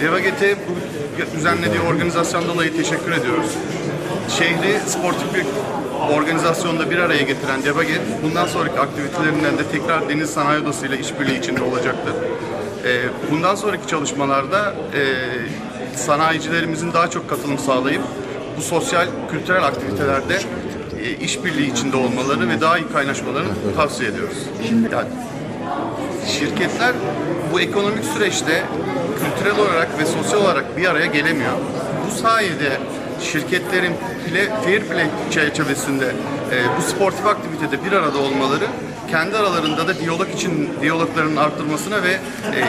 Devaget'e bu düzenlediği organizasyon dolayı teşekkür ediyoruz. Şehri sportif bir organizasyonda bir araya getiren Devaget, bundan sonraki aktivitelerinden de tekrar Deniz Sanayi Odası ile işbirliği içinde olacaktır. Ee, Bundan sonraki çalışmalarda e, sanayicilerimizin daha çok katılım sağlayıp bu sosyal, kültürel aktivitelerde e, işbirliği içinde olmalarını ve daha iyi kaynaşmalarını tavsiye ediyoruz. Yani şirketler bu ekonomik süreçte kültürel olarak ve sosyal olarak bir araya gelemiyor. Bu sayede şirketlerin play, fair play çerçevesinde e, bu sportif aktivitede bir arada olmaları kendi aralarında da diyalog için diyaloglarının arttırmasına ve e,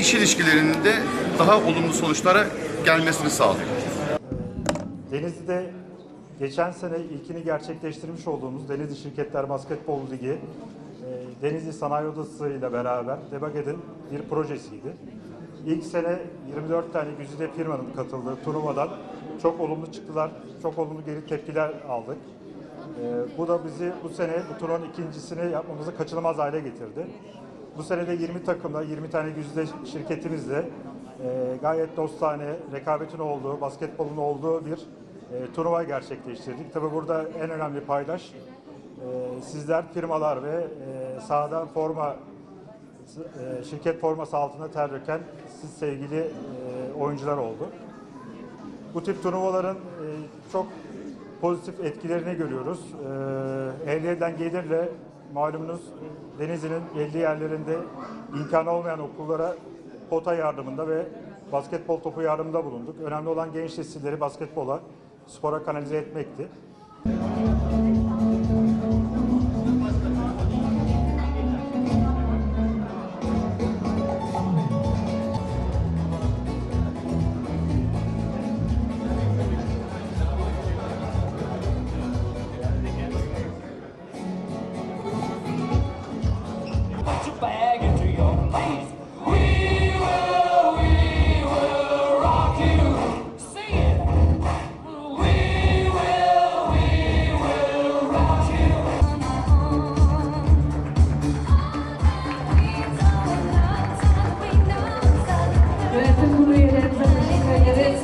iş ilişkilerinin de daha olumlu sonuçlara gelmesini sağlıyor. Denizli'de geçen sene ilkini gerçekleştirmiş olduğumuz Denizli Şirketler Basketbol Ligi, Denizli Sanayi Odası ile beraber Debaget'in bir projesiydi. İlk sene 24 tane güzide firmanın katıldığı turnuvadan çok olumlu çıktılar, çok olumlu geri tepkiler aldık. E, Bu da bizi bu sene bu turnuvanın ikincisini yapmamızı kaçınılmaz hale getirdi. Bu sene de 20 takımla, 20 tane güzide şirketimizle e, gayet dostane, rekabetin olduğu, basketbolun olduğu bir e, turnuva gerçekleştirdik. Tabii burada en önemli paydaş e, sizler, firmalar ve e, sahada forma e, şirket forması altında ter döken siz sevgili e, oyuncular oldu. Bu tip turnuvaların e, çok pozitif etkilerini görüyoruz. E, elde edilen gelirle malumunuz Denizli'nin belli yerlerinde imkanı olmayan okullara pota yardımında ve basketbol topu yardımında bulunduk. Önemli olan genç nesilleri basketbola, spora kanalize etmekti.